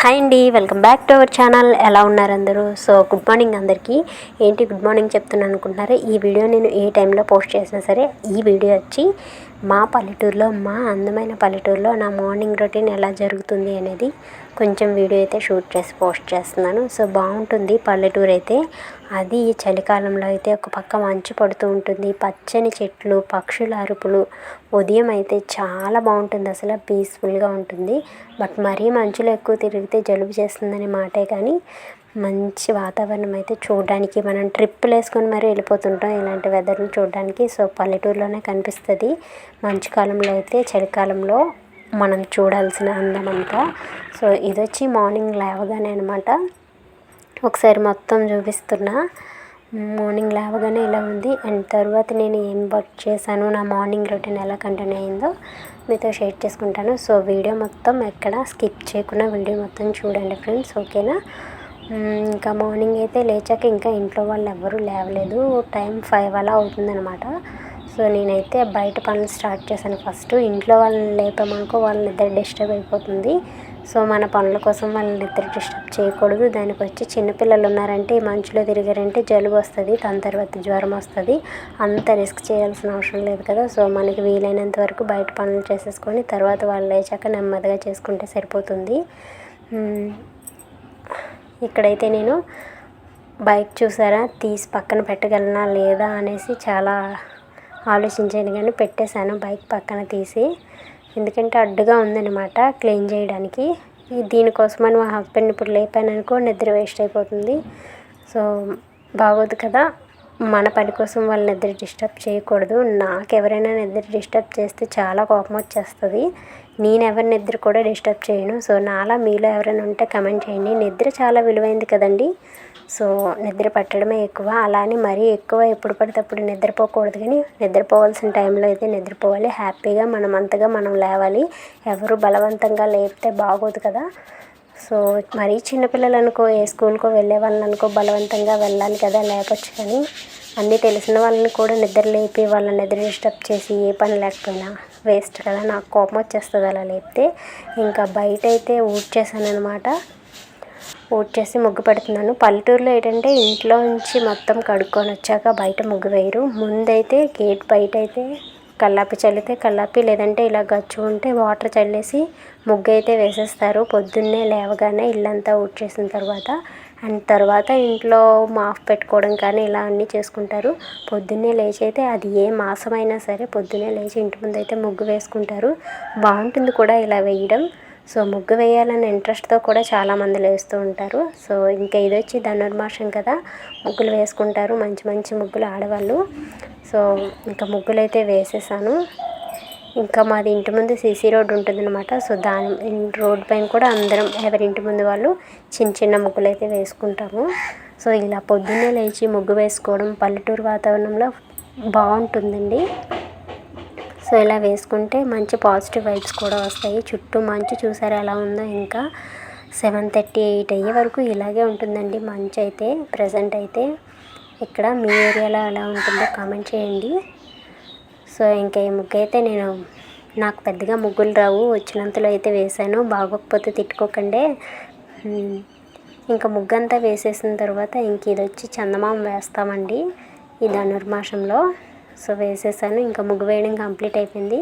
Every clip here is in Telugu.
హాయ్ అండి welcome back to our channel. ఎలా ఉన్నారు అందరూ? సో గుడ్ మార్నింగ్ అందరికీ. ఏంటి గుడ్ మార్నింగ్ చెప్తున్నాను అనుకుంటున్నారా? ఈ వీడియో నేను ఏ టైంలో పోస్ట్ చేసినా సరే ఈ వీడియో వచ్చి మా పల్లెటూరులో మా అందమైన పల్లెటూరులో నా మార్నింగ్ రొటీన్ ఎలా జరుగుతుంది అనేది కొంచెం వీడియో అయితే షూట్ చేసి పోస్ట్ చేస్తున్నాను. సో బాగుంటుంది పల్లెటూరు అయితే అది చలికాలంలో అయితే ఒక పక్క మంచు పడుతూ ఉంటుంది. పచ్చని చెట్లు పక్షుల అరుపులు. ఉదయం అయితే చాలా బాగుంటుంది. అసలు పీస్ఫుల్గా ఉంటుంది. బట్ మరీ మంచులో ఎక్కువ తిరిగితే జలుబు చేస్తుందనే మాటే కానీ మంచి వాతావరణం అయితే చూడడానికి మనం ట్రిప్పులు వేసుకొని మరీ వెళ్ళిపోతుంటాం. ఇలాంటి వెదర్ని చూడడానికి. సో పల్లెటూరులోనే కనిపిస్తుంది. మంచు కాలంలో అయితే చలికాలంలో మనం చూడాల్సిన అందం అంతా. సో ఇది వచ్చి మార్నింగ్ లేవగానే అనమాట ఒకసారి మొత్తం చూపిస్తున్నా. మార్నింగ్ లేవగానే ఇలా ఉంది. అండ్ తర్వాత నేను ఏం వర్క్ చేశాను నా మార్నింగ్ రొటీన్ ఎలా కంటిన్యూ అయిందో మీతో షేర్ చేసుకుంటాను. సో వీడియో మొత్తం ఎక్కడ స్కిప్ చేయకుండా వీడియో మొత్తం చూడండి ఫ్రెండ్స్. ఓకేనా? ఇంకా మార్నింగ్ అయితే లేచాక ఇంకా ఇంట్లో వాళ్ళు ఎవరూ లేవలేదు. టైం ఫైవ్ అలా అవుతుందనమాట సో నేనైతే బయట పనులు స్టార్ట్ చేశాను ఫస్ట్. ఇంట్లో వాళ్ళని లేపామనుకో వాళ్ళ నిద్ర డిస్టర్బ్ అయిపోతుంది. సో మన పనుల కోసం వాళ్ళని నిద్ర డిస్టర్బ్ చేయకూడదు. దానికి వచ్చి చిన్నపిల్లలు ఉన్నారంటే ఈ మంచులో తిరిగారంటే జలుబు వస్తుంది దాని తర్వాత జ్వరం వస్తుంది. అంత రిస్క్ చేయాల్సిన అవసరం లేదు కదా. సో మనకి వీలైనంత వరకు బయట పనులు చేసేసుకొని తర్వాత వాళ్ళు లేచాక నెమ్మదిగా చేసుకుంటే సరిపోతుంది. ఇక్కడైతే నేను బైక్ చూసారా? తీసి పక్కన పెట్టగలనా లేదా అనేసి చాలా ఆలోచించాను కానీ పెట్టేశాను బైక్ పక్కన తీసి. ఎందుకంటే అడ్డుగా ఉందన్నమాట క్లీన్ చేయడానికి. దీనికోసమని మా హస్బెండ్ ఇప్పుడు లేపాను అనుకో నిద్ర వేస్ట్ అయిపోతుంది. సో బాగోదు కదా. మన పని కోసం వాళ్ళ నిద్ర డిస్టర్బ్ చేయకూడదు. నాకు ఎవరైనా నిద్ర డిస్టర్బ్ చేస్తే చాలా కోపం వచ్చేస్తుంది. నేను ఎవరి నిద్ర కూడా డిస్టర్బ్ చేయను. సో నాలా మీలో ఎవరైనా ఉంటే కమెంట్ చేయండి. నిద్ర చాలా విలువైంది కదండి. సో నిద్ర పట్టడమే ఎక్కువ. అలానే మరీ ఎక్కువ ఎప్పుడు పడితే అప్పుడు నిద్రపోకూడదు కానీ నిద్రపోవాల్సిన టైంలో అయితే నిద్రపోవాలి. హ్యాపీగా మనం అంతగా మనం లేవాలి. ఎవరు బలవంతంగా లేపితే బాగోదు కదా. సో మరీ చిన్నపిల్లలు అనుకో ఏ స్కూల్కో వెళ్ళే వాళ్ళని అనుకో బలవంతంగా వెళ్ళాలి కదా లేపచ్చు కానీ అన్నీ తెలిసిన వాళ్ళని కూడా నిద్ర లేపి వాళ్ళని నిద్ర డిస్టర్బ్ చేసి ఏ పని లేకపోయినా వేస్ట్ కదా. నాకు కోపం వచ్చేస్తుంది అలా లేపితే. ఇంకా బయట అయితే ఊడ్చేసాను అనమాట ఊడ్చేసి ముగ్గు పెడుతున్నాను. పల్లెటూరులో ఏంటంటే ఇంట్లో నుంచి మొత్తం కడుక్కొని వచ్చాక బయట ముగ్గు వేయరు. ముందైతే గేట్ బయట అయితే కల్లాపి చల్లితే కల్లాపి లేదంటే ఇలా గచ్చు ఉంటే వాటర్ చల్లేసి ముగ్గు అయితే వేసేస్తారు. పొద్దున్నే లేవగానే ఇల్లంతా ఊడ్చేసిన తర్వాత అండ్ తర్వాత ఇంట్లో మాఫ్ పెట్టుకోవడం కానీ ఇలా అన్నీ చేసుకుంటారు. పొద్దున్నే లేచి అయితే అది ఏ మాసమైనా సరే పొద్దున్నే లేచి ఇంటి ముందు అయితే ముగ్గు వేసుకుంటారు. బాగుంటుంది కూడా ఇలా వేయడం. సో ముగ్గు వేయాలనే ఇంట్రెస్ట్తో కూడా చాలామంది వేస్తూ ఉంటారు. సో ఇంకా ఇది వచ్చి ధనుర్మాసం కదా. ముగ్గులు వేసుకుంటారు. మంచి మంచి ముగ్గులు ఆడవాళ్ళు. సో ఇంకా ముగ్గులు అయితే వేసేసాను. ఇంకా మాది ఇంటి ముందు సీసీ రోడ్ ఉంటుందన్నమాట. సో దాని రోడ్ పైన కూడా అందరం ఎవరి ఇంటి ముందు వాళ్ళు చిన్న చిన్న ముగ్గులు అయితే వేసుకుంటాము. సో ఇలా పొద్దున్నే లేచి ముగ్గు వేసుకోవడం పల్లెటూరు వాతావరణంలో బాగుంటుందండి. సో ఇలా వేసుకుంటే మంచి పాజిటివ్ వైబ్స్ కూడా వస్తాయి. చుట్టూ మంచు చూసారా ఎలా ఉందో ఇంకా సెవెన్ థర్టీ ఎయిట్ అయ్యే వరకు ఇలాగే ఉంటుందండి మంచు అయితే ప్రజెంట్ అయితే. ఇక్కడ మీ ఏరియాలో ఎలా ఉంటుందో కామెంట్ చేయండి. సో ఇంకా ఈ ముగ్గు అయితే నేను నాకు పెద్దగా ముగ్గులు రావు వచ్చినంతలో అయితే వేశాను. బాగోకపోతే తిట్టుకోకండి. ఇంకా ముగ్గు అంతా వేసేసిన తర్వాత ఇంక ఇది వచ్చి చందమామ వేస్తామండి ఈ ధనుర్మాసంలో. సో వేసేసాను. ఇంకా ముగ్గు వేయడం కంప్లీట్ అయిపోయింది.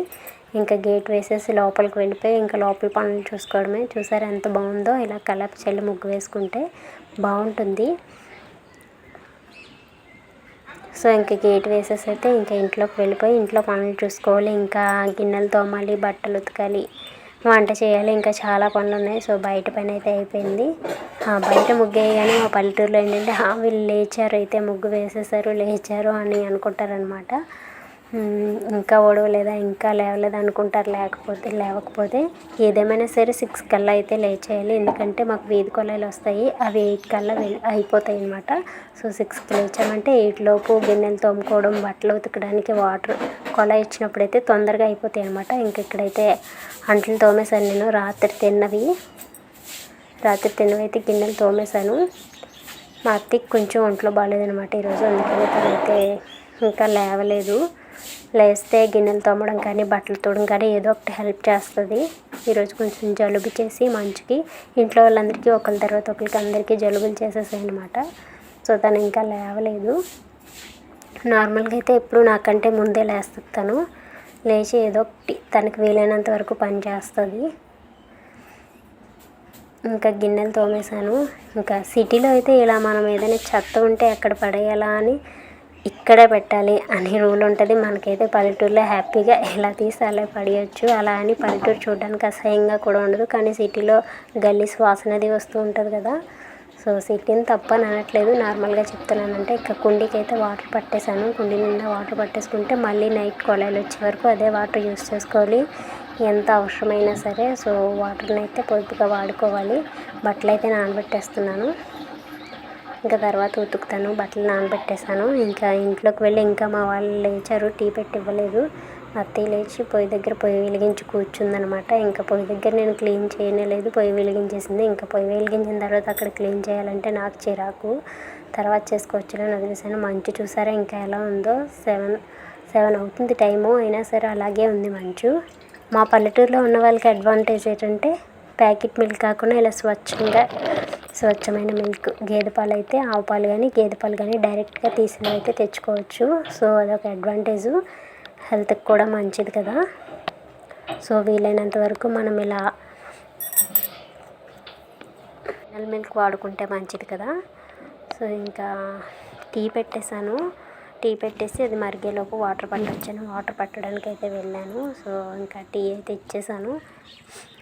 ఇంకా గేట్ వేసేసి లోపలికి వెళ్ళిపోయి ఇంకా లోపల పనులు చూసుకోవడమే. చూసారు ఎంత బాగుందో? ఇలా కలప చెల్లి ముగ్గు వేసుకుంటే బాగుంటుంది. సో ఇంకా గేట్ వేసేసి అయితే ఇంకా ఇంట్లోకి వెళ్ళిపోయి ఇంట్లో పనులు చూసుకోవాలి. ఇంకా గిన్నెలు తోమాలి బట్టలు ఉతకాలి. వంట చేయాలి. ఇంకా చాలా పనులు ఉన్నాయి సో బయట పని అయితే అయిపోయింది. బయట ముగ్గు వేయగానే మా పల్లెటూరులో ఏంటంటే వీళ్ళు లేచారు. అయితే ముగ్గు వేసేసారు లేచారు అని అనుకుంటారనమాట ఇంకా ఓడవలేదా ఇంకా లేవలేదా అనుకుంటారు. లేకపోతే లేవకపోతే ఏదేమైనా సరే సిక్స్ కల్లా అయితే లేచేయాలి. ఎందుకంటే మాకు వీధి కొలాయిలు వస్తాయి. అవి ఎయిట్ కల్లా వెళ్ళి అయిపోతాయి అనమాట సో సిక్స్కి లేచామంటే ఎయిట్ లోపు గిన్నెలు తోముకోవడం బట్టలు ఉతకడానికి వాటర్ కొలాయి ఇచ్చినప్పుడు అయితే తొందరగా అయిపోతాయి అనమాట ఇంక ఇక్కడైతే అంట్లు తోమేశాను నేను. రాత్రి తిన్నవి. రాత్రి తిన్నవి అయితే గిన్నెలు తోమేశాను. మా అత్తకి కొంచెం ఒంట్లో బాగాలేదనమాట ఈరోజు. అందుకని తనైతే ఇంకా లేవలేదు. లేస్తే గిన్నెలు తోమడం కానీ బట్టలు తోడడం కానీ ఏదో ఒకటి హెల్ప్ చేస్తుంది. ఈరోజు కొంచెం జలుబు చేసి మంచుకి ఇంట్లో వాళ్ళందరికీ ఒకరి తర్వాత ఒకరికి అందరికీ జలుబులు చేసేసాయి అనమాట సో తను ఇంకా లేవలేదు. నార్మల్గా అయితే ఎప్పుడు నాకంటే ముందే లేస్తుంది తను. లేచి ఏదో ఒకటి తనకి వీలైనంత వరకు పని చేస్తుంది. ఇంకా గిన్నెలు తోమేశాను. ఇంకా సిటీలో అయితే ఇలా మనం ఏదైనా చెత్త ఉంటే ఎక్కడ పడేయాలా అని ఇక్కడే పెట్టాలి అని రూల్ ఉంటుంది. మనకైతే పల్లెటూరులో హ్యాపీగా ఎలా తీసి అలా పడేయచ్చు. అలా అని పల్లెటూరు చూడడానికి అసహ్యంగా కూడా ఉండదు. కానీ సిటీలో గల్లీ సువాసనది వస్తూ ఉంటుంది కదా. సో సిటీని తప్పని అనట్లేదు. నార్మల్గా చెప్తున్నానంటే ఇక కుండీకి అయితే వాటర్ పట్టేశాను. కుండీ నిండా వాటర్ పట్టేసుకుంటే మళ్ళీ నైట్ కొలాయిలు వచ్చే వరకు అదే వాటర్ యూస్ చేసుకోవాలి. ఎంత అవసరమైనా సరే. సో వాటర్ని అయితే పొదుపుగా వాడుకోవాలి. బట్టలు అయితే నానబెట్టేస్తున్నాను. ఇంకా తర్వాత ఉతుకుతాను బట్టలు నానబెట్టేశాను. ఇంకా ఇంట్లోకి వెళ్ళి ఇంకా మా వాళ్ళు లేచారు టీ పెట్టి ఇవ్వలేదు. అత్తయ్య లేచి పొయ్యి దగ్గర పొయ్యి వెలిగించి కూర్చుందనమాట. ఇంకా పొయ్యి దగ్గర నేను క్లీన్ చేయలేదు పొయ్యి వెలిగించేసింది. ఇంకా పొయ్యి వెలిగించిన తర్వాత అక్కడ క్లీన్ చేయాలంటే నాకు చిరాకు. తర్వాత చేసుకోవచ్చులే వదిలేసాను మంచు చూసారా ఇంకా ఎలా ఉందో? సెవెన్ సెవెన్ అవుతుంది టైము. అయినా సరే అలాగే ఉంది మంచు. మా పల్లెటూరులో ఉన్న వాళ్ళకి అడ్వాంటేజ్ ఏంటంటే ప్యాకెట్ మిల్క్ కాకుండా ఇలా స్వచ్ఛంగా స్వచ్ఛమైన మిల్క్ గేదె పాలు అయితే ఆవు పాలు కానీ గేదె పాలు కానీ డైరెక్ట్గా తీసినవి అయితే తెచ్చుకోవచ్చు. సో అదొక అడ్వాంటేజు. హెల్త్కి కూడా మంచిది కదా. సో వీలైనంత వరకు మనం ఇలా మిల్క్ వాడుకుంటే మంచిది కదా. సో ఇంకా టీ పెట్టేశాను. టీ పెట్టేసి అది మరిగేలోపు వాటర్ పట్టొచ్చాను వాటర్ పట్టడానికి అయితే వెళ్ళాను. సో ఇంకా టీ అయితే ఇచ్చేసాను.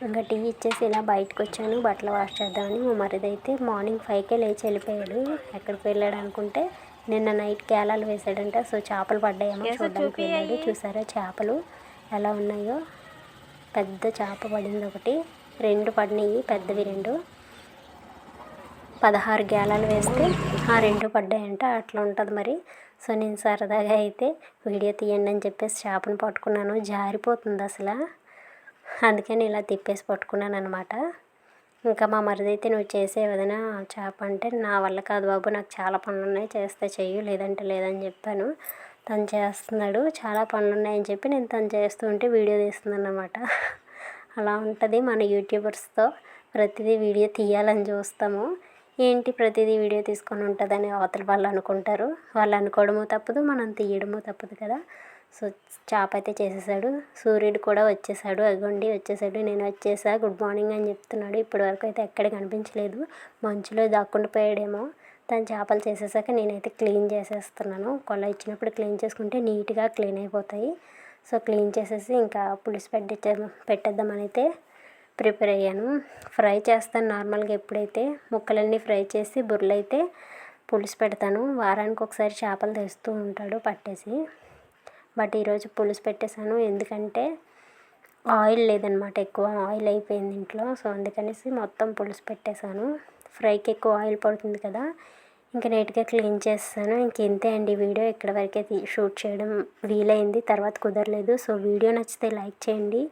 ఇంకా టీ ఇచ్చేసి ఇలా బయటకు వచ్చాను. బట్టలు వాష్ చేద్దామని మా మరిది అయితే మార్నింగ్ ఫైవ్కే లేచి వెళ్ళిపోయాడు. ఎక్కడికి వెళ్ళాడు అనుకుంటే నిన్న నైట్ కేలాలు వేసాడంట సో చేపలు పడ్డాయేమో చూడడానికి వెళ్ళాడు. చూసారా చేపలు ఎలా ఉన్నాయో? పెద్ద చేప పడింది ఒకటి. రెండు పడినాయి. పెద్దవి రెండు. పదహారు గేలాలు వేస్తే ఆ రెండు పడ్డాయంట. అట్లా ఉంటుంది మరి. సో నేను సరదాగా అయితే వీడియో తీయండి అని చెప్పేసి చేపను పట్టుకున్నాను. జారిపోతుంది అసలు. అందుకని ఇలా తిప్పేసి పట్టుకున్నాను అనమాట ఇంకా మా మరిదైతే నువ్వు చేసే ఏదైనా చేప అంటే నా వల్ల కాదు బాబు నాకు చాలా పనులు ఉన్నాయి చేస్తే చెయ్యి లేదంటే లేదని చెప్పాను. తను చేస్తున్నాడు చాలా పనులు ఉన్నాయని చెప్పి నేను తను చేస్తూ ఉంటే వీడియో తీస్తున్నాను అనమాట అలా ఉంటుంది మన యూట్యూబర్స్తో. ప్రతిదీ వీడియో తీయాలని చూస్తాము. ఏంటి ప్రతిదీ వీడియో తీసుకొని ఉంటుందని అవతల వాళ్ళు అనుకుంటారు. వాళ్ళు అనుకోవడము తప్పదు మనం తీయడము తప్పదు కదా. సో చేప అయితే చేసేసాడు. సూర్యుడు కూడా వచ్చేసాడు. అగొండి వచ్చేసాడు. నేను వచ్చేసా. గుడ్ మార్నింగ్ అని చెప్తున్నాడు. ఇప్పటి వరకు అయితే ఎక్కడ కనిపించలేదు. మంచులో దాక్కుండిపోయాడేమో తను చేపలు చేసేసాక నేనైతే క్లీన్ చేసేస్తున్నాను. కొల ఇచ్చినప్పుడు క్లీన్ చేసుకుంటే నీట్గా క్లీన్ అయిపోతాయి. సో క్లీన్ చేసేసి ఇంకా పులుసు పెట్టే పెట్టేద్దామని అయితే ప్రిపేర్ అయ్యాను. ఫ్రై చేస్తాను నార్మల్గా ఎప్పుడైతే ముక్కలన్నీ ఫ్రై చేసి బుర్రలైతే పులుసు పెడతాను. వారానికి ఒకసారి చేపలు తెస్తూ ఉంటాడు పట్టేసి. బట్ ఈరోజు పులుసు పెట్టేశాను. ఎందుకంటే ఆయిల్ లేదనమాట ఎక్కువ. ఆయిల్ అయిపోయింది ఇంట్లో. సో అందుకనేసి మొత్తం పులుసు పెట్టేశాను. ఫ్రైకి ఎక్కువ ఆయిల్ పడుతుంది కదా. ఇంకా నీట్గా క్లీన్ చేస్తాను ఇంకెంతే అండి వీడియో. ఇక్కడ వరకే షూట్ చేయడం వీలైంది. తర్వాత కుదరలేదు. సో వీడియో నచ్చితే లైక్ చేయండి.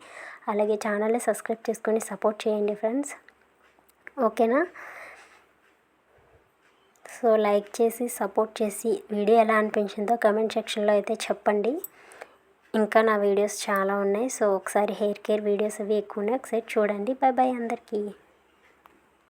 అలాగే ఛానల్ని సబ్స్క్రైబ్ చేసుకొని సపోర్ట్ చేయండి ఫ్రెండ్స్. ఓకేనా? సో లైక్ చేసి సపోర్ట్ చేసి వీడియో ఎలా అనిపించిందో కమెంట్ సెక్షన్లో అయితే చెప్పండి. ఇంకా నా వీడియోస్ చాలా ఉన్నాయి. సో ఒకసారి హెయిర్ కేర్ వీడియోస్ అవి ఎక్కువ ఉన్నాయి. ఒకసారి చూడండి. బాయ్ బాయ్ అందరికీ.